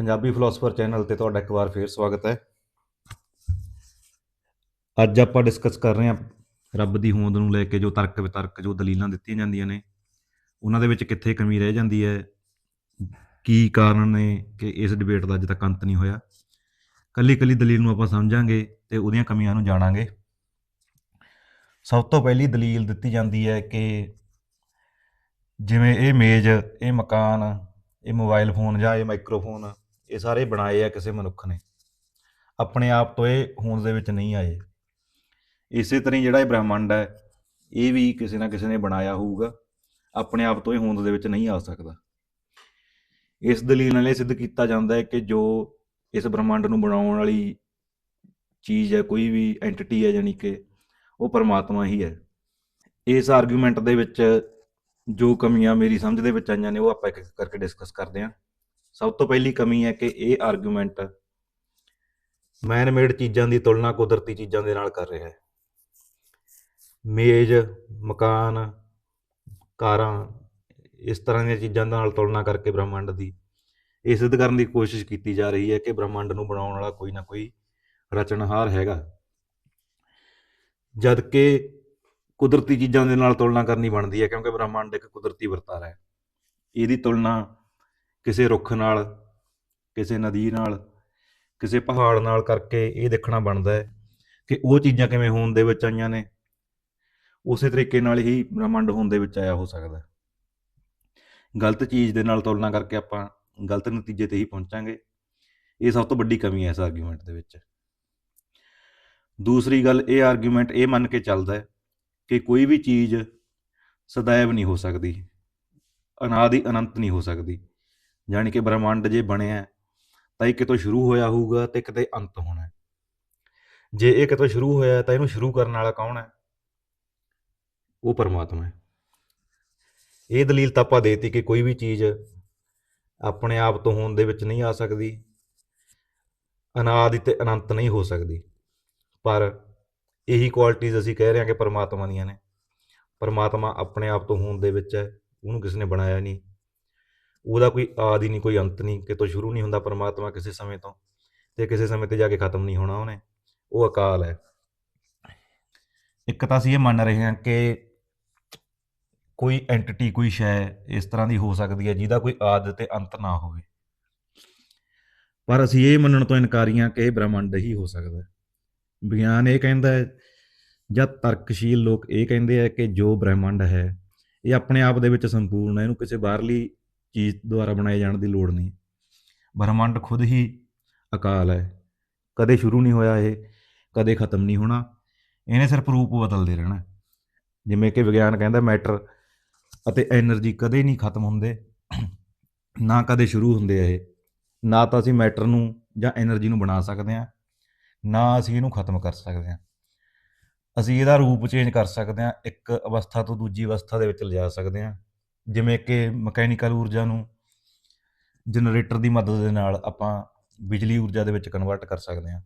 Punjabi philosopher channel ਤੇ ਤੁਹਾਡਾ ਇੱਕ ਵਾਰ ਫੇਰ ਸਵਾਗਤ ਹੈ। ਅੱਜ ਆਪਾਂ ਡਿਸਕਸ ਕਰ ਰਹੇ ਹਾਂ ਰੱਬ ਦੀ ਹੋਂਦ ਨੂੰ ਲੈ ਕੇ ਜੋ ਤਰਕ ਵਿਤਰਕ ਜੋ ਦਲੀਲਾਂ ਦਿੱਤੀਆਂ ਜਾਂਦੀਆਂ ਨੇ, ਉਹਨਾਂ ਦੇ ਵਿੱਚ ਕਿੱਥੇ ਕਮੀ ਰਹਿ ਜਾਂਦੀ ਹੈ, ਕੀ ਕਾਰਨ ਨੇ ਕਿ ਇਸ ਡਿਬੇਟ ਦਾ ਅਜੇ ਤੱਕ ਅੰਤ ਨਹੀਂ ਹੋਇਆ। ਕੱਲੀ ਕੱਲੀ ਦਲੀਲ ਨੂੰ ਆਪਾਂ ਸਮਝਾਂਗੇ ਤੇ ਉਹਦੀਆਂ ਕਮੀਆਂ ਨੂੰ ਜਾਣਾਂਗੇ। ਸਭ ਤੋਂ ਪਹਿਲੀ ਦਲੀਲ ਦਿੱਤੀ ਜਾਂਦੀ ਹੈ ਕਿ ਜਿਵੇਂ ਇਹ ਮੇਜ਼, ਇਹ ਮਕਾਨ, ਇਹ ਮੋਬਾਈਲ ਫੋਨ ਜਾਂ ਇਹ ਮਾਈਕਰੋਫੋਨ ਇਹ ਸਾਰੇ ਬਣਾਏ ਆ ਕਿਸੇ ਮਨੁੱਖ ਨੇ। ਆਪਣੇ ਆਪ ਤੋਂ ਇਹ ਹੋਂਦ ਦੇ ਵਿੱਚ ਨਹੀਂ ਆਏ। ਇਸੇ ਤਰ੍ਹਾਂ ਹੀ ਜਿਹੜਾ ਇਹ ਬ੍ਰਹਿਮੰਡ ਹੈ, ਇਹ ਵੀ ਕਿਸੇ ਨਾ ਕਿਸੇ ਨੇ ਬਣਾਇਆ ਹੋਊਗਾ। ਆਪਣੇ ਆਪ ਤੋਂ ਇਹ ਹੋਂਦ ਦੇ ਵਿੱਚ ਨਹੀਂ ਆ ਸਕਦਾ। ਇਸ ਦਲੀਲ ਨਾਲ ਇਹ ਸਿੱਧ ਕੀਤਾ ਜਾਂਦਾ ਹੈ ਕਿ ਜੋ ਇਸ ਬ੍ਰਹਿਮੰਡ ਨੂੰ ਬਣਾਉਣ ਵਾਲੀ ਚੀਜ਼ ਹੈ, ਕੋਈ ਵੀ ਐਂਟੀਟੀ ਹੈ ਜਾਨੀ ਕਿ, ਉਹ ਪਰਮਾਤਮਾ ਹੀ ਹੈ। ਇਸ ਆਰਗੂਮੈਂਟ ਦੇ ਵਿੱਚ ਜੋ ਕਮੀਆਂ ਮੇਰੀ ਸਮਝ ਦੇ ਵਿੱਚ ਆਈਆਂ ਨੇ, ਉਹ ਆਪਾਂ ਇੱਕ ਇੱਕ ਕਰਕੇ ਡਿਸਕਸ ਕਰਦੇ ਹਾਂ। ਸਭ ਤੋਂ ਪਹਿਲੀ ਕਮੀ ਹੈ ਕਿ ਇਹ ਆਰਗੂਮੈਂਟ ਮੈਨਮੇਡ ਚੀਜ਼ਾਂ ਦੀ ਤੁਲਨਾ ਕੁਦਰਤੀ ਚੀਜ਼ਾਂ ਦੇ ਨਾਲ ਕਰ ਰਿਹਾ ਹੈ। ਮੇਜ਼, ਮਕਾਨ, ਕਾਰਾਂ, ਇਸ ਤਰ੍ਹਾਂ ਦੀਆਂ ਚੀਜ਼ਾਂ ਦੇ ਨਾਲ ਤੁਲਨਾ ਕਰਕੇ ਬ੍ਰਹਿਮੰਡ ਦੀ ਇਹ ਸਿੱਧ ਕਰਨ ਦੀ ਕੋਸ਼ਿਸ਼ ਕੀਤੀ ਜਾ ਰਹੀ ਹੈ ਕਿ ਬ੍ਰਹਿਮੰਡ ਨੂੰ ਬਣਾਉਣ ਵਾਲਾ ਕੋਈ ਨਾ ਕੋਈ ਰਚਨਹਾਰ ਹੈਗਾ। ਜਦ ਕਿ ਕੁਦਰਤੀ ਚੀਜ਼ਾਂ ਦੇ ਨਾਲ ਤੁਲਨਾ ਕਰਨੀ ਬਣਦੀ ਹੈ ਕਿਉਂਕਿ ਬ੍ਰਹਿਮੰਡ ਇੱਕ ਕੁਦਰਤੀ ਵਰਤਾਰਾ ਹੈ। ਇਹਦੀ ਤੁਲਨਾ ਕਿਸੇ ਰੁੱਖ ਨਾਲ, ਕਿਸੇ ਨਦੀ ਨਾਲ, ਕਿਸੇ ਪਹਾੜ ਨਾਲ ਕਰਕੇ ਇਹ ਦੇਖਣਾ ਬਣਦਾ ਹੈ ਕਿ ਉਹ ਚੀਜ਼ਾਂ ਕਿਵੇਂ ਹੋਣ ਦੇ ਵਿੱਚ ਆਈਆਂ ਨੇ। ਉਸੇ ਤਰੀਕੇ ਨਾਲ ਹੀ ਬ੍ਰਹਮੰਡ ਹੋਣ ਦੇ ਵਿੱਚ ਆਇਆ ਹੋ ਸਕਦਾ ਗਲਤ ਚੀਜ਼ ਦੇ ਨਾਲ ਤੁਲਨਾ ਕਰਕੇ ਆਪਾਂ ਗਲਤ ਨਤੀਜੇ ਤੇ ਹੀ ਪਹੁੰਚਾਂਗੇ। ਇਹ ਸਭ ਤੋਂ ਵੱਡੀ ਕਮੀ ਹੈ ਇਸ ਆਰਗੂਮੈਂਟ ਦੇ ਵਿੱਚ। ਦੂਸਰੀ ਗੱਲ, ਇਹ ਆਰਗੂਮੈਂਟ ਇਹ ਮੰਨ ਕੇ ਚੱਲਦਾ ਹੈ ਕਿ ਕੋਈ ਵੀ ਚੀਜ਼ ਸदैव ਨਹੀਂ ਹੋ ਸਕਦੀ, ਅਨਾਦਿ ਅਨੰਤ ਨਹੀਂ ਹੋ ਸਕਦੀ। ਯਾਨੀ ਕਿ ਬ੍ਰਹਿਮੰਡ ਜੇ ਬਣਿਆ ਤਾਂ ਇਹ ਕਿਤੋਂ ਸ਼ੁਰੂ ਹੋਇਆ ਹੋਊਗਾ ਤੇ ਕਿਤੇ ਅੰਤ ਹੋਣਾ ਜੇ ਇਹ ਕਿਤੋਂ ਸ਼ੁਰੂ ਹੋਇਆ ਤਾਂ ਇਹਨੂੰ ਸ਼ੁਰੂ ਕਰਨ ਵਾਲਾ ਕੌਣ ਹੈ? ਉਹ ਪਰਮਾਤਮਾ ਹੈ। ਇਹ ਦਲੀਲ ਤਾਂ ਆਪਾਂ ਦੇਤੀ ਕਿ ਕੋਈ ਵੀ ਚੀਜ਼ ਆਪਣੇ ਆਪ ਤੋਂ ਹੋਣ ਦੇ ਵਿੱਚ ਨਹੀਂ ਆ ਸਕਦੀ, ਅਨਾਦਿ ਤੇ ਅਨੰਤ ਨਹੀਂ ਹੋ ਸਕਦੀ। ਪਰ ਇਹੀ ਕੁਆਲਿਟੀਜ਼ ਅਸੀਂ ਕਹਿ ਰਹੇ ਹਾਂ ਕਿ ਪਰਮਾਤਮਾ ਦੀਆਂ ਨੇ। ਪਰਮਾਤਮਾ ਆਪਣੇ ਆਪ ਤੋਂ ਹੋਣ ਦੇ ਵਿੱਚ ਹੈ, ਉਹਨੂੰ ਕਿਸ ਨੇ ਬਣਾਇਆ ਨਹੀਂ। ਉਹਦਾ ਕੋਈ ਆਦਿ ਨਹੀਂ, ਕੋਈ ਅੰਤ ਨਹੀਂ, ਕਿਤੋਂ ਸ਼ੁਰੂ ਨਹੀਂ ਹੁੰਦਾ ਪਰਮਾਤਮਾ ਕਿਸੇ ਸਮੇਂ ਤੋਂ ਤੇ ਕਿਸੇ ਸਮੇਂ ਤੇ ਜਾ ਕੇ ਖਤਮ ਨਹੀਂ ਹੋਣਾ ਉਹਨੇ, ਉਹ ਅਕਾਲ ਹੈ। ਇੱਕ ਤਾਂ ਅਸੀਂ ਇਹ ਮੰਨ ਰਹੇ ਹਾਂ ਕਿ ਕੋਈ ਐਂਟੀਟੀ ਕੋਈ ਸ਼ੈ ਇਸ ਤਰ੍ਹਾਂ ਦੀ ਹੋ ਸਕਦੀ ਹੈ ਜਿਹਦਾ ਕੋਈ ਆਦਿ ਤੇ ਅੰਤ ਨਾ ਹੋਵੇ। ਪਰ ਅਸੀਂ ਇਹ ਮੰਨਣ ਤੋਂ ਇਨਕਾਰੀ ਹਾਂ ਕਿ ਇਹ ਬ੍ਰਹਿਮੰਡ ਹੀ ਹੋ ਸਕਦਾ ਹੈ। ਵਿਗਿਆਨ ਇਹ ਕਹਿੰਦਾ ਹੈ ਜਾਂ ਤਰਕਸ਼ੀਲ ਲੋਕ ਇਹ ਕਹਿੰਦੇ ਆ ਕਿ ਜੋ ਬ੍ਰਹਿਮੰਡ ਹੈ, ਇਹ ਆਪਣੇ ਆਪ ਦੇ ਵਿੱਚ ਸੰਪੂਰਨ ਹੈ, ਇਹਨੂੰ ਕਿਸੇ ਬਾਹਰਲੀ ਚੀਜ਼ ਦੁਆਰਾ ਬਣਾਏ ਜਾਣ ਦੀ ਲੋੜ ਨਹੀਂ। ਬ੍ਰਹਮੰਡ ਖੁਦ ਹੀ ਅਕਾਲ ਹੈ। ਕਦੇ ਸ਼ੁਰੂ ਨਹੀਂ ਹੋਇਆ ਇਹ, ਕਦੇ ਖਤਮ ਨਹੀਂ ਹੋਣਾ। ਇਹਨੇ ਸਿਰਫ ਰੂਪ ਬਦਲਦੇ ਰਹਿਣਾ। ਜਿਵੇਂ ਕਿ ਵਿਗਿਆਨ ਕਹਿੰਦਾ, ਮੈਟਰ ਅਤੇ એનર્ਜੀ ਕਦੇ ਨਹੀਂ ਖਤਮ ਹੁੰਦੇ, ਨਾ ਕਦੇ ਸ਼ੁਰੂ ਹੁੰਦੇ ਇਹ। ਨਾ ਤਾਂ ਅਸੀਂ ਮੈਟਰ ਨੂੰ ਜਾਂ એનર્ਜੀ ਨੂੰ ਬਣਾ ਸਕਦੇ ਆ ਨਾ ਅਸੀਂ ਇਹਨੂੰ ਖਤਮ ਕਰ ਸਕਦੇ ਆ ਅਸੀਂ ਇਹਦਾ ਰੂਪ ਚੇਂਜ ਕਰ ਸਕਦੇ ਆ ਇੱਕ ਅਵਸਥਾ ਤੋਂ ਦੂਜੀ ਅਵਸਥਾ ਦੇ ਵਿੱਚ ਲਿਜਾ ਸਕਦੇ ਆ ਜਿਵੇਂ ਕਿ ਮਕੈਨੀਕਲ ਊਰਜਾ ਨੂੰ ਜਨਰੇਟਰ ਦੀ ਮਦਦ ਦੇ ਨਾਲ ਆਪਾਂ ਬਿਜਲੀ ਊਰਜਾ ਦੇ ਵਿੱਚ ਕਨਵਰਟ ਕਰ ਸਕਦੇ ਹਾਂ।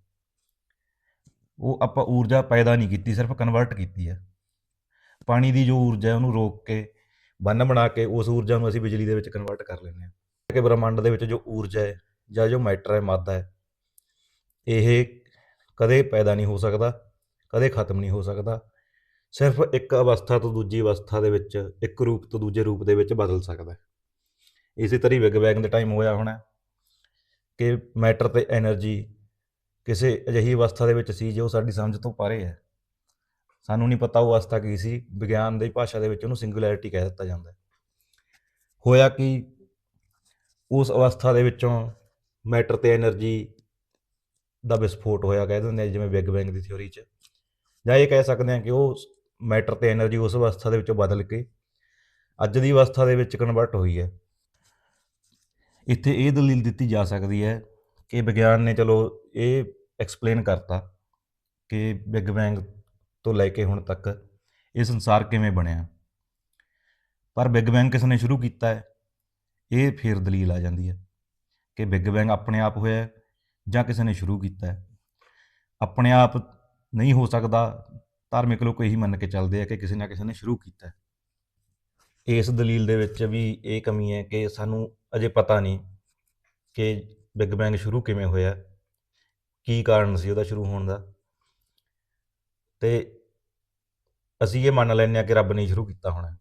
ਉਹ ਆਪਾਂ ਊਰਜਾ ਪੈਦਾ ਨਹੀਂ ਕੀਤੀ, ਸਿਰਫ ਕਨਵਰਟ ਕੀਤੀ ਹੈ। ਪਾਣੀ ਦੀ ਜੋ ਊਰਜਾ ਹੈ, ਉਹਨੂੰ ਰੋਕ ਕੇ, ਬੰਨ ਬਣਾ ਕੇ, ਉਸ ਊਰਜਾ ਨੂੰ ਅਸੀਂ ਬਿਜਲੀ ਦੇ ਵਿੱਚ ਕਨਵਰਟ ਕਰ ਲੈਂਦੇ ਹਾਂ। ਕਿ ਬ੍ਰਹਿਮੰਡ ਦੇ ਵਿੱਚ ਜੋ ਊਰਜਾ ਹੈ ਜਾਂ ਜੋ ਮੈਟਰ ਹੈ, ਮਾਦਾ ਹੈ, ਇਹ ਕਦੇ ਪੈਦਾ ਨਹੀਂ ਹੋ ਸਕਦਾ, ਕਦੇ ਖਤਮ ਨਹੀਂ ਹੋ ਸਕਦਾ। ਸਿਰਫ ਇੱਕ ਅਵਸਥਾ ਤੋਂ ਦੂਜੀ ਅਵਸਥਾ ਦੇ ਵਿੱਚ, ਇੱਕ ਰੂਪ ਤੋਂ ਦੂਜੇ ਰੂਪ ਦੇ ਵਿੱਚ ਬਦਲ ਸਕਦਾ ਹੈ। ਇਸੇ ਤਰ੍ਹਾਂ ਵਿਗ ਬੈਂਗ ਦੇ ਟਾਈਮ ਹੋਇਆ ਹੋਣਾ ਕਿ ਮੈਟਰ ਤੇ એનર્ਜੀ ਕਿਸੇ ਅਜਿਹੀ ਅਵਸਥਾ ਦੇ ਵਿੱਚ ਸੀ ਜੋ ਸਾਡੀ ਸਮਝ ਤੋਂ ਪਰੇ ਹੈ। ਸਾਨੂੰ ਨਹੀਂ ਪਤਾ ਉਹ ਅਵਸਥਾ ਕੀ ਸੀ, ਵਿਗਿਆਨ ਦੀ ਭਾਸ਼ਾ ਦੇ ਵਿੱਚ ਉਹਨੂੰ ਸਿੰਗੂਲੈਰਿਟੀ ਕਹਿ ਦਿੱਤਾ ਜਾਂਦਾ ਹੈ। ਹੋਇਆ ਕਿ, ਉਸ ਅਵਸਥਾ ਦੇ ਵਿੱਚੋਂ ਮੈਟਰ ਤੇ એનર્ਜੀ ਦਾ ਵਿਸਫੋਟ ਹੋਇਆ, ਕਹਿ ਦਿੰਦੇ ਜਿਵੇਂ ਬਿਗ ਬੈਂਗ ਦੀ ਥਿਉਰੀ 'ਚ। ਜਾਂ ਇਹ ਕਹਿ ਸਕਦੇ ਆ ਕਿ ਉਹ ਮੈਟਰ ਤੇ એનર્ਜੀ ਉਸ ਅਵਸਥਾ ਦੇ ਵਿੱਚੋਂ ਬਦਲ ਕੇ ਅੱਜ ਦੀ ਅਵਸਥਾ ਦੇ ਵਿੱਚ ਕਨਵਰਟ ਹੋਈ ਹੈ। ਇੱਥੇ ਇਹ ਦਲੀਲ ਦਿੱਤੀ ਜਾ ਸਕਦੀ ਹੈ ਕਿ ਵਿਗਿਆਨ ਨੇ ਚਲੋ ਇਹ ਐਕਸਪਲੇਨ ਕਰਤਾ ਕਿ ਬਿਗ ਬੈਂਗ ਤੋਂ ਲੈ ਕੇ ਹੁਣ ਤੱਕ ਇਹ ਸੰਸਾਰ ਕਿਵੇਂ ਬਣਿਆ। ਪਰ ਬਿਗ ਬੈਂਗ ਕਿਸ ਨੇ ਸ਼ੁਰੂ ਕੀਤਾ ਹੈ? ਇਹ ਫੇਰ ਦਲੀਲ ਆ ਜਾਂਦੀ ਹੈ ਕਿ ਬਿਗ ਬੈਂਗ ਆਪਣੇ ਆਪ ਹੋਇਆ ਜਾਂ ਕਿਸੇ ਨੇ ਸ਼ੁਰੂ ਕੀਤਾ ਹੈ। ਆਪਣੇ ਆਪ ਨਹੀਂ ਹੋ ਸਕਦਾ ਧਾਰਮਿਕ ਲੋਕ ਇਹੀ ਮੰਨ ਕੇ ਚੱਲਦੇ ਆ ਕਿ ਕਿਸੇ ਨਾ ਕਿਸੇ ਨੇ ਸ਼ੁਰੂ ਕੀਤਾ ਇਸ ਦਲੀਲ ਦੇ ਵਿੱਚ ਵੀ ਇਹ ਕਮੀ ਹੈ ਕਿ ਸਾਨੂੰ ਅਜੇ ਪਤਾ ਨਹੀਂ ਕਿ ਬਿਗ ਬੈਂਗ ਸ਼ੁਰੂ ਕਿਵੇਂ ਹੋਇਆ, ਕੀ ਕਾਰਨ ਸੀ ਉਹਦਾ ਸ਼ੁਰੂ ਹੋਣ ਦਾ। ਤੇ ਅਸੀਂ ਇਹ ਮੰਨ ਲੈਂਦੇ ਹਾਂ ਕਿ ਰੱਬ ਨੇ ਸ਼ੁਰੂ ਕੀਤਾ ਹੋਣਾ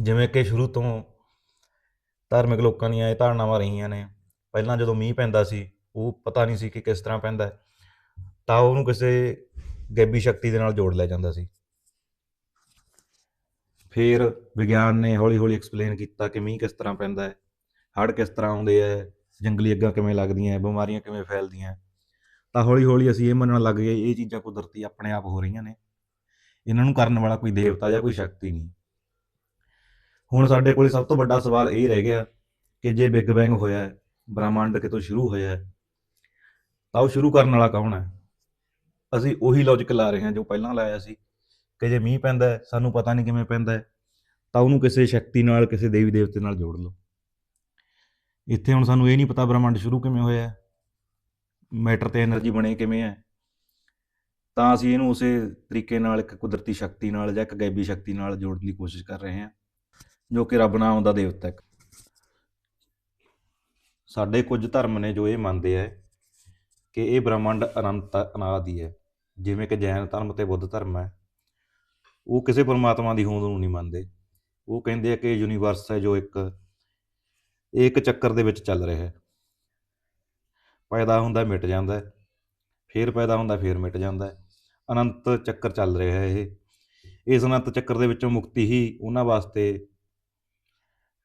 ਜਿਵੇਂ ਕਿ ਸ਼ੁਰੂ ਤੋਂ ਧਾਰਮਿਕ ਲੋਕਾਂ ਦੀਆਂ ਇਹ ਧਾਰਨਾਵਾਂ ਰਹੀਆਂ ਨੇ। ਪਹਿਲਾਂ ਜਦੋਂ ਮੀਂਹ ਪੈਂਦਾ ਸੀ, ਉਹ ਪਤਾ ਨਹੀਂ ਸੀ ਕਿ ਕਿਸ ਤਰ੍ਹਾਂ ਪੈਂਦਾ ਤਾਂ ਉਹਨੂੰ ਕਿਸੇ ਗੈਬੀ ਸ਼ਕਤੀ ਦੇ ਨਾਲ ਜੋੜ ਲਿਆ ਜਾਂਦਾ ਸੀ। ਫਿਰ ਵਿਗਿਆਨ ਨੇ ਹੌਲੀ-ਹੌਲੀ ਐਕਸਪਲੇਨ ਕੀਤਾ ਕਿ ਮੀਂਹ ਕਿਸ ਤਰ੍ਹਾਂ ਪੈਂਦਾ ਹੈ, ਹੜ੍ਹ ਕਿਸ ਤਰ੍ਹਾਂ ਆਉਂਦੇ ਹੈ, ਜੰਗਲੀ ਅੱਗਾਂ ਕਿਵੇਂ ਲੱਗਦੀਆਂ ਬਿਮਾਰੀਆਂ ਕਿਵੇਂ ਫੈਲਦੀਆਂ ਤਾਂ ਹੌਲੀ-ਹੌਲੀ ਅਸੀਂ ਇਹ ਮੰਨਣ ਲੱਗ ਗਏ, ਇਹ ਚੀਜ਼ਾਂ ਕੁਦਰਤੀ ਆਪਣੇ ਆਪ ਹੋ ਰਹੀਆਂ ਨੇ। ਇਹਨਾਂ ਨੂੰ ਕਰਨ ਵਾਲਾ ਕੋਈ ਦੇਵਤਾ ਜਾਂ ਕੋਈ ਸ਼ਕਤੀ ਨਹੀਂ। ਹੁਣ ਸਾਡੇ ਕੋਲ ਸਭ ਤੋਂ ਵੱਡਾ ਸਵਾਲ ਇਹ ਰਹਿ ਗਿਆ ਕਿ ਜੇ ਬਿਗ ਬੈਂਗ ਹੋਇਆ ਹੈ, ਬ੍ਰਹਿਮੰਡ ਕਿਤੋਂ ਸ਼ੁਰੂ ਹੋਇਆ ਹੈ, ਤਾਂ ਉਹ ਸ਼ੁਰੂ ਕਰਨ ਵਾਲਾ ਕੌਣ ਹੈ? ਅਸੀਂ ਉਹੀ ਲੌਜੀਕ ਲਾ ਰਹੇ ਹਾਂ ਜੋ ਪਹਿਲਾਂ ਲਾਇਆ ਸੀ ਕਿ ਜੇ ਮੀਂਹ ਪੈਂਦਾ ਸਾਨੂੰ ਪਤਾ ਨਹੀਂ ਕਿਵੇਂ ਪੈਂਦਾ ਤਾਂ ਉਹਨੂੰ ਕਿਸੇ ਸ਼ਕਤੀ ਨਾਲ, ਕਿਸੇ ਦੇਵੀ ਦੇਵਤੇ ਨਾਲ ਜੋੜ ਲਓ। ਇੱਥੇ ਹੁਣ ਸਾਨੂੰ ਇਹ ਨਹੀਂ ਪਤਾ ਬ੍ਰਹਮੰਡ ਸ਼ੁਰੂ ਕਿਵੇਂ ਹੋਇਆ ਮੈਟਰ ਤੇ એનર્ਜੀ ਬਣੇ ਕਿਵੇਂ ਹੈ, ਤਾਂ ਅਸੀਂ ਇਹਨੂੰ ਉਸੇ ਤਰੀਕੇ ਨਾਲ ਇੱਕ ਕੁਦਰਤੀ ਸ਼ਕਤੀ ਨਾਲ ਜਾਂ ਇੱਕ ਗੈਬੀ ਸ਼ਕਤੀ ਨਾਲ ਜੋੜਨ ਦੀ ਕੋਸ਼ਿਸ਼ ਕਰ ਰਹੇ ਹਾਂ, ਜੋ ਕਿ ਰੱਬ ਨਾਮ ਦਾ ਦੇਵਤਾ ਹੈ। ਸਾਡੇ ਕੁਝ ਧਰਮ ਨੇ ਜੋ ਇਹ ਮੰਨਦੇ ਆ ਕਿ ਇਹ ਬ੍ਰਹਮੰਡ ਅਨੰਤ ਅਨਾਦਿ ਹੈ ਜਿਵੇਂ ਕਿ ਜੈਨ ਧਰਮ ਤੇ ਬੁੱਧ ਧਰਮ ਹੈ। ਉਹ ਕਿਸੇ ਪਰਮਾਤਮਾ ਦੀ ਹੋਂਦ ਨੂੰ ਨਹੀਂ ਮੰਨਦੇ। ਉਹ ਕਹਿੰਦੇ ਆ ਕਿ ਯੂਨੀਵਰਸ ਹੈ ਜੋ ਇੱਕ ਇਹ ਇੱਕ ਚੱਕਰ ਦੇ ਵਿੱਚ ਚੱਲ ਰਿਹਾ ਹੈ। ਪੈਦਾ ਹੁੰਦਾ ਮਿਟ ਜਾਂਦਾ ਹੈ। ਫੇਰ ਪੈਦਾ ਹੁੰਦਾ, ਫੇਰ ਮਿਟ ਜਾਂਦਾ ਅਨੰਤ ਚੱਕਰ ਚੱਲ ਰਿਹਾ ਹੈ ਇਹ। ਇਸ ਅਨੰਤ ਚੱਕਰ ਦੇ ਵਿੱਚੋਂ ਮੁਕਤੀ ਹੀ ਉਹਨਾਂ ਵਾਸਤੇ,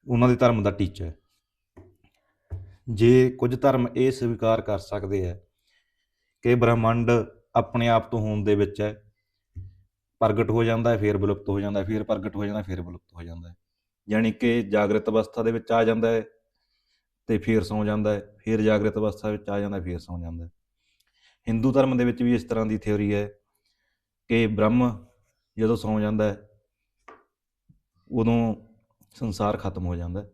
ਉਹਨਾਂ ਦੇ ਧਰਮ ਦਾ ਟੀਚਾ ਹੈ। ਜੇ ਕੁਝ ਧਰਮ ਇਹ ਸਵੀਕਾਰ ਕਰ ਸਕਦੇ ਹੈ ਕਿ ਬ੍ਰਹਿਮੰਡ ਆਪਣੇ ਆਪ ਤੋਂ ਹੋਂਦ ਦੇ ਵਿੱਚ ਹੈ। ਪ੍ਰਗਟ ਹੋ ਜਾਂਦਾ ਹੈ, ਫਿਰ ਵਿਲੁਪਤ ਹੋ ਜਾਂਦਾ ਹੈ, ਫਿਰ ਪ੍ਰਗਟ ਹੋ ਜਾਂਦਾ ਫਿਰ ਵਿਲੁਪਤ ਹੋ ਜਾਂਦਾ ਹੈ। ਯਾਨੀ ਕਿ ਜਾਗਰਤ ਅਵਸਥਾ ਦੇ ਵਿੱਚ ਆ ਜਾਂਦਾ ਹੈ ਤੇ ਫਿਰ ਸੌਂ ਜਾਂਦਾ ਹੈ, ਫਿਰ ਜਾਗਰਤ ਅਵਸਥਾ ਵਿੱਚ ਆ ਜਾਂਦਾ ਫਿਰ ਸੌਂ ਜਾਂਦਾ ਹੈ। ਹਿੰਦੂ ਧਰਮ ਦੇ ਵਿੱਚ ਵੀ ਇਸ ਤਰ੍ਹਾਂ ਦੀ ਥਿਉਰੀ ਹੈ ਕਿ ਬ੍ਰਹਮ ਜਦੋਂ ਸੌਂ ਜਾਂਦਾ ਹੈ, ਉਦੋਂ ਸੰਸਾਰ ਖਤਮ ਹੋ ਜਾਂਦਾ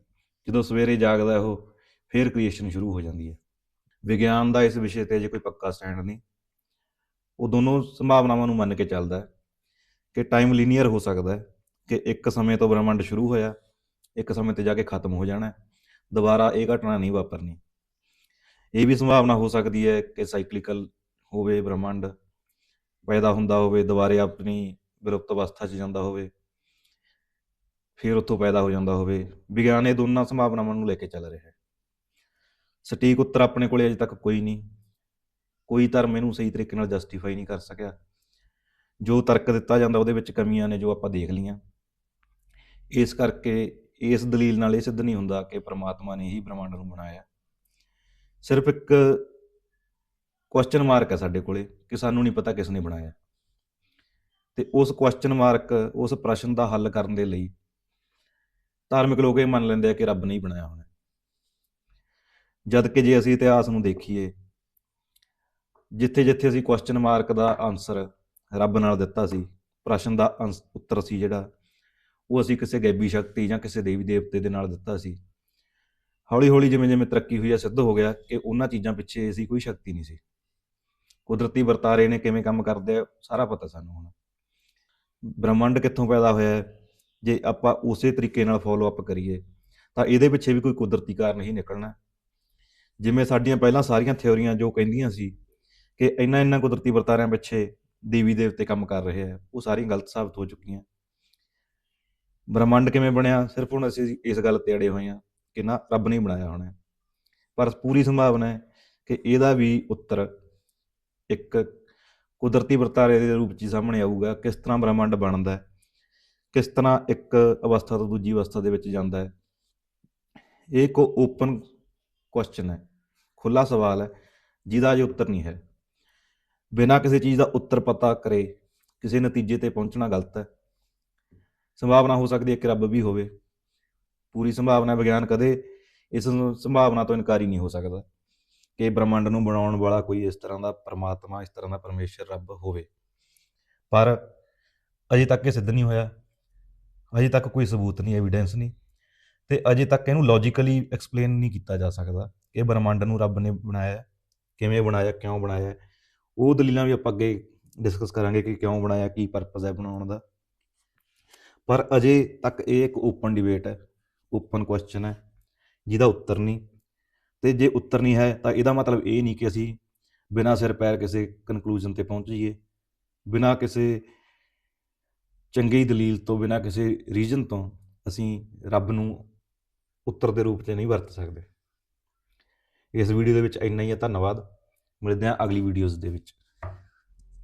ਜਦੋਂ ਸਵੇਰੇ ਜਾਗਦਾ ਉਹ, ਫਿਰ ਕ੍ਰੀਏਸ਼ਨ ਸ਼ੁਰੂ ਹੋ ਜਾਂਦੀ ਹੈ। ਵਿਗਿਆਨ ਦਾ ਇਸ ਵਿਸ਼ੇ ਤੇ ਅਜੇ ਕੋਈ ਪੱਕਾ ਸਟੈਂਡ ਨਹੀਂ। ਉਹ ਦੋਨੋਂ ਸੰਭਾਵਨਾਵਾਂ ਨੂੰ ਮੰਨ ਕੇ ਚੱਲਦਾ ਹੈ ਕਿ ਟਾਈਮ ਲੀਨੀਅਰ ਹੋ ਸਕਦਾ ਹੈ ਕਿ ਇੱਕ ਸਮੇਂ ਤੋਂ ਬ੍ਰਹਿਮੰਡ ਸ਼ੁਰੂ ਹੋਇਆ, ਇੱਕ ਸਮੇਂ ਤੇ ਜਾ ਕੇ ਖਤਮ ਹੋ ਜਾਣਾ ਹੈ। ਦੁਬਾਰਾ ਇਹ ਘਟਨਾ ਨਹੀਂ ਵਾਪਰਨੀ। ਇਹ ਵੀ ਸੰਭਾਵਨਾ ਹੋ ਸਕਦੀ ਹੈ ਕਿ ਸਾਈਕਲੀਕਲ ਹੋਵੇ, ਬ੍ਰਹਿਮੰਡ ਪੈਦਾ ਹੁੰਦਾ ਹੋਵੇ, ਦੁਬਾਰੇ ਆਪਣੀ ਵਿਲੁਪਤ ਅਵਸਥਾ 'ਚ ਜਾਂਦਾ ਹੋਵੇ, ਫਿਰ ਉੱਥੋਂ ਪੈਦਾ ਹੋ ਜਾਂਦਾ ਹੋਵੇ। ਵਿਗਿਆਨ ਇਹ ਦੋਨਾਂ ਸੰਭਾਵਨਾਵਾਂ ਨੂੰ ਲੈ ਕੇ ਚੱਲ ਰਿਹਾ ਹੈ। ਸਟੀਕ ਉੱਤਰ ਆਪਣੇ ਕੋਲੇ ਅਜੇ ਤੱਕ ਕੋਈ ਨਹੀਂ। ਕੋਈ ਧਰਮ ਇਹਨੂੰ ਸਹੀ ਤਰੀਕੇ ਨਾਲ ਜਸਟੀਫਾਈ ਨਹੀਂ ਕਰ ਸਕਿਆ। ਜੋ ਤਰਕ ਦਿੱਤਾ ਜਾਂਦਾ ਉਹਦੇ ਵਿੱਚ ਕਮੀਆਂ ਨੇ ਜੋ ਆਪਾਂ ਦੇਖ ਲਈਆਂ। ਇਸ ਕਰਕੇ ਇਸ ਦਲੀਲ ਨਾਲ ਇਹ ਸਿੱਧ ਨਹੀਂ ਹੁੰਦਾ ਕਿ ਪ੍ਰਮਾਤਮਾ ਨੇ ਹੀ ਬ੍ਰਹਿਮੰਡ ਨੂੰ ਬਣਾਇਆ। ਸਿਰਫ ਇੱਕ ਕੁਐਸਚਨ ਮਾਰਕ ਹੈ ਸਾਡੇ ਕੋਲੇ ਕਿ ਸਾਨੂੰ ਨਹੀਂ ਪਤਾ ਕਿਸ ਨੇ ਬਣਾਇਆ। ਤੇ ਉਸ ਕੁਐਸਚਨ ਮਾਰਕ ਉਸ ਪ੍ਰਸ਼ਨ ਦਾ ਹੱਲ ਕਰਨ ਦੇ ਲਈ ਧਾਰਮਿਕ ਲੋਕ ਇਹ ਮੰਨ ਲੈਂਦੇ ਆ ਕਿ ਰੱਬ ਨਹੀਂ ਬਣਾਇਆ ਹੋਣਾ। ਜਦ ਕਿ ਜੇ ਅਸੀਂ ਇਤਿਹਾਸ ਨੂੰ ਦੇਖੀਏ ਜਿੱਥੇ ਜਿੱਥੇ ਅਸੀਂ ਕੁਐਸਚਨ ਮਾਰਕ ਦਾ ਆਨਸਰ ਰੱਬ ਨਾਲ ਦਿੱਤਾ ਸੀ, ਪ੍ਰਸ਼ਨ ਦਾ ਅੰਸ- ਉੱਤਰ ਸੀ ਜਿਹੜਾ, ਉਹ ਅਸੀਂ ਕਿਸੇ ਗੈਬੀ ਸ਼ਕਤੀ ਜਾਂ ਕਿਸੇ ਦੇਵੀ ਦੇਵਤੇ ਦੇ ਨਾਲ ਦਿੱਤਾ ਸੀ। ਹੌਲੀ ਹੌਲੀ ਜਿਵੇਂ ਜਿਵੇਂ ਤਰੱਕੀ ਹੋਈ ਹੈ ਸਿੱਧ ਹੋ ਗਿਆ ਕਿ ਉਹਨਾਂ ਚੀਜ਼ਾਂ ਪਿੱਛੇ ਅਸੀਂ ਕੋਈ ਸ਼ਕਤੀ ਨਹੀਂ ਸੀ। ਕੁਦਰਤੀ ਵਰਤਾਰੇ ਨੇ ਕਿਵੇਂ ਕੰਮ ਕਰਦੇ ਆ, ਸਾਰਾ ਪਤਾ ਸਾਨੂੰ ਹੁਣ। ਬ੍ਰਹਮੰਡ ਕਿੱਥੋਂ ਪੈਦਾ ਹੋਇਆ ਹੈ, ਜੇ ਆਪਾਂ ਉਸੇ ਤਰੀਕੇ ਨਾਲ ਫੋਲੋ ਅਪ ਕਰੀਏ, ਤਾਂ ਇਹਦੇ ਪਿੱਛੇ ਵੀ ਕੋਈ ਕੁਦਰਤੀ ਕਾਰਨ ਹੀ ਨਿਕਲਣਾ। ਜਿਵੇਂ ਸਾਡੀਆਂ ਪਹਿਲਾਂ ਸਾਰੀਆਂ ਥਿਉਰੀਆਂ ਜੋ ਕਹਿੰਦੀਆਂ ਸੀ ਕਿ ਇੰਨਾ ਇੰਨਾ ਕੁਦਰਤੀ ਵਰਤਾਰਿਆਂ ਪਿੱਛੇ ਦੇਵੀ ਦੇਵਤੇ ਕੰਮ ਕਰ ਰਹੇ ਆ, ਉਹ ਸਾਰੀਆਂ ਗਲਤ ਸਾਬਤ ਹੋ ਚੁੱਕੀਆਂ। ਬ੍ਰਹਮੰਡ ਕਿਵੇਂ ਬਣਿਆ? ਸਿਰਫ ਹੁਣ ਅਸੀਂ ਇਸ ਗੱਲ ਤੇ ਅੜੇ ਹੋਏ ਹਾਂ ਕਿ ਨਾ ਰੱਬ ਨੇ ਬਣਾਇਆ ਹੋਣਾ। ਪਰ ਪੂਰੀ ਸੰਭਾਵਨਾ ਹੈ ਕਿ ਇਹਦਾ ਵੀ ਉੱਤਰ ਇੱਕ ਕੁਦਰਤੀ ਵਰਤਾਰੇ ਦੇ ਰੂਪ 'ਚ ਸਾਹਮਣੇ ਆਊਗਾ, ਕਿਸ ਤਰ੍ਹਾਂ ਬ੍ਰਹਮੰਡ ਬਣਦਾ ਹੈ, ਕਿਸ ਤਰ੍ਹਾਂ ਇੱਕ ਅਵਸਥਾ ਤੋਂ ਦੂਜੀ ਅਵਸਥਾ ਦੇ ਵਿੱਚ ਜਾਂਦਾ ਹੈ। ਇਹ ਕੋ ਓਪਨ ਕੁਐਸਚਨ ਹੈ। ਖੁੱਲਾ ਸਵਾਲ ਹੈ, ਜਿਹਦਾ ਅਜੇ ਉੱਤਰ ਨਹੀਂ ਹੈ। ਬਿਨਾਂ ਕਿਸੇ ਚੀਜ਼ ਦਾ ਉੱਤਰ ਪਤਾ ਕਰੇ, ਕਿਸੇ ਨਤੀਜੇ ਤੇ ਪਹੁੰਚਣਾ ਗਲਤ ਹੈ। ਸੰਭਾਵਨਾ ਹੋ ਸਕਦੀ ਹੈ ਕਿ ਰੱਬ ਵੀ ਹੋਵੇ। ਪੂਰੀ ਸੰਭਾਵਨਾ ਵਿਗਿਆਨ ਕਦੇ ਇਸ ਸੰਭਾਵਨਾ ਤੋਂ ਇਨਕਾਰੀ ਨਹੀਂ ਹੋ ਸਕਦਾ ਕਿ ਬ੍ਰਹਮੰਡ ਨੂੰ ਬਣਾਉਣ ਵਾਲਾ ਕੋਈ ਇਸ ਤਰ੍ਹਾਂ ਦਾ ਪਰਮਾਤਮਾ, ਇਸ ਤਰ੍ਹਾਂ ਦਾ ਪਰਮੇਸ਼ਰ ਰੱਬ ਹੋਵੇ। ਪਰ ਅਜੇ ਤੱਕ ਇਹ ਸਿੱਧ ਨਹੀਂ ਹੋਇਆ। ਅਜੇ ਤੱਕ ਕੋਈ ਸਬੂਤ ਨਹੀਂ ਐਵੀਡੈਂਸ ਨਹੀਂ। ਤੇ ਅਜੇ ਤੱਕ ਇਹਨੂੰ ਲੌਜੀਕਲੀ ਐਕਸਪਲੇਨ ਨਹੀਂ ਕੀਤਾ ਜਾ ਸਕਦਾ ਕਿ ਬ੍ਰਹਮੰਡ ਨੂੰ ਰੱਬ ਨੇ ਬਣਾਇਆ ਕਿਵੇਂ ਬਣਾਇਆ, ਕਿਉਂ ਬਣਾਇਆ ਉਹ ਦਲੀਲਾਂ ਵੀ ਆਪਾਂ ਅੱਗੇ ਡਿਸਕਸ ਕਰਾਂਗੇ ਕਿ ਕਿਉਂ ਬਣਾਇਆ, ਕੀ ਪਰਪਸ ਹੈ ਬਣਾਉਣ ਦਾ। ਪਰ ਅਜੇ ਤੱਕ ਇਹ ਇੱਕ ਓਪਨ ਡਿਬੇਟ ਹੈ ਓਪਨ ਕੁਐਸਚਨ ਹੈ, ਜਿਹਦਾ ਉੱਤਰ ਨਹੀਂ। ਤੇ ਜੇ ਉੱਤਰ ਨਹੀਂ ਹੈ, ਤਾਂ ਇਹਦਾ ਮਤਲਬ ਇਹ ਨਹੀਂ ਕਿ ਅਸੀਂ ਬਿਨਾਂ ਸਿਰ ਪੈਰ ਕਿਸੇ ਕਨਕਲੂਜਨ ਤੇ ਪਹੁੰਚ ਜਾਈਏ, ਬਿਨਾਂ ਕਿਸੇ ਚੰਗੀ ਦਲੀਲ ਤੋਂ, ਬਿਨਾਂ ਕਿਸੇ ਰੀਜਨ ਤੋਂ ਅਸੀਂ ਰੱਬ ਨੂੰ ਉੱਤਰ ਦੇ ਰੂਪ 'ਚ ਨਹੀਂ ਵਰਤ ਸਕਦੇ। ਇਸ ਵੀਡੀਓ ਦੇ ਵਿੱਚ ਇੰਨਾ ਹੀ ਹੈ। ਧੰਨਵਾਦ। ਮਿਲਦੇ ਹਾਂ ਅਗਲੀ ਵੀਡੀਓਜ਼ ਦੇ ਵਿੱਚ।